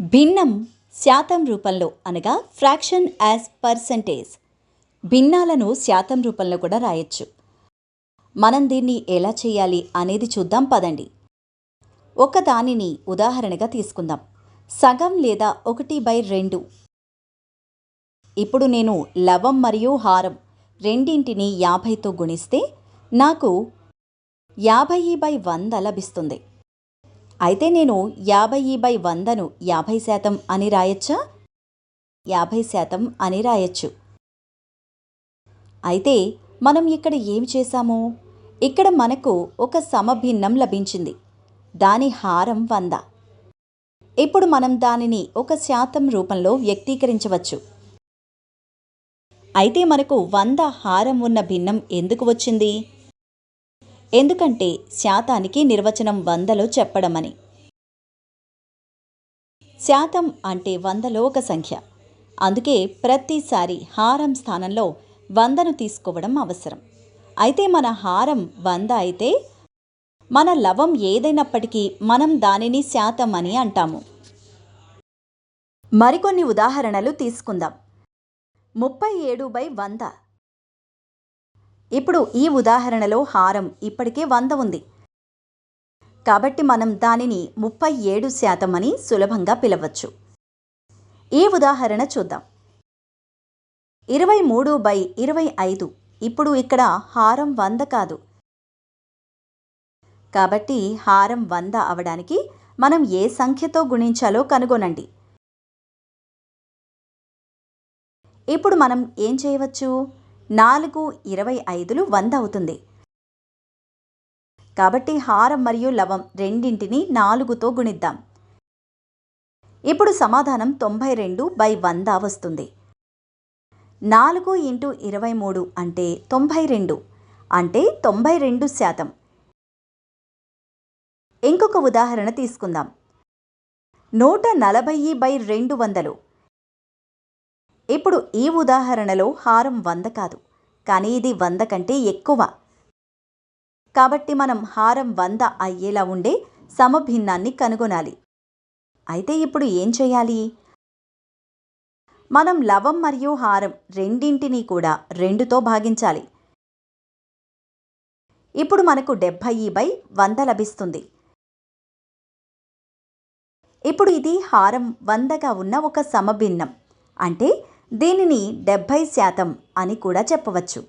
భిన్నం శాతం రూపంలో అనగా ఫ్రాక్షన్ యాజ్ పర్సంటేజ్ భిన్నాలను శాతం రూపంలో కూడా రాయొచ్చు. మనం దీన్ని ఎలా చేయాలి అనేది చూద్దాం పదండి. ఒక దానిని ఉదాహరణగా తీసుకుందాం. సగం లేదా ఒకటి బై రెండు. ఇప్పుడు నేను లవం మరియు హారం రెండింటిని యాభైతో గుణిస్తే నాకు యాభై బై వంద లభిస్తుంది. అయితే నేను యాభై బై వందను యాభై శాతం అని రాయొచ్చా? యాభై శాతం అని రాయొచ్చు. అయితే మనం ఇక్కడ ఏమి చేశాము? ఇక్కడ మనకు ఒక సమభిన్నం లభించింది. దాని హారం వంద. ఇప్పుడు మనం దానిని ఒక శాతం రూపంలో వ్యక్తీకరించవచ్చు. అయితే మనకు వంద హారం ఉన్న భిన్నం ఎందుకు వచ్చింది? ఎందుకంటే శాతానికి నిర్వచనం వందలో చెప్పడమని. శాతం అంటే వందలో ఒక సంఖ్య. అందుకే ప్రతిసారి హారం స్థానంలో వందను తీసుకోవడం అవసరం. అయితే మన హారం వంద అయితే మన లవం ఏదైనప్పటికీ మనం దానిని శాతం అని అంటాము. మరికొన్ని ఉదాహరణలు తీసుకుందాం. ముప్పై ఏడు బై వంద. ఇప్పుడు ఈ ఉదాహరణలో హారం ఇప్పటికే వంద ఉంది. కాబట్టి మనం దానిని ముప్పై ఏడు శాతం అని సులభంగా పిలవచ్చు. ఈ ఉదాహరణ చూద్దాం. ఇరవై మూడు బై ఇరవై ఐదు. ఇప్పుడు ఇక్కడ హారం వంద కాదు. కాబట్టి హారం వంద అవడానికి మనం ఏ సంఖ్యతో గుణించాలో కనుగొనండి. ఇప్పుడు మనం ఏం చేయవచ్చు? నాలుగు ఇరవై ఐదులు వంద అవుతుంది కాబట్టి హారం మరియు లవం రెండింటిని నాలుగుతో గుణిద్దాం. ఇప్పుడు సమాధానం తొంభై రెండు బై వంద వస్తుంది. నాలుగు ఇంటూ ఇరవై మూడు అంటే తొంభై రెండు అంటే తొంభై రెండు శాతం. ఇంకొక ఉదాహరణ తీసుకుందాం. నూట నలభై బై రెండు వందలు. ఇప్పుడు ఈ ఉదాహరణలో హారం వంద కాదు. కానీ ఇది వంద కంటే ఎక్కువ. కాబట్టి మనం హారం వంద అయ్యేలా ఉండే సమభిన్నాన్ని కనుగొనాలి. అయితే ఇప్పుడు ఏం చేయాలి? మనం లవం మరియు హారం రెండింటినీ కూడా రెండుతో భాగించాలి. ఇప్పుడు మనకు డెబ్భై బై వంద లభిస్తుంది. ఇప్పుడు ఇది హారం వందగా ఉన్న ఒక సమభిన్నం. అంటే దీనిని డెబ్భై శాతం అని కూడా చెప్పవచ్చు.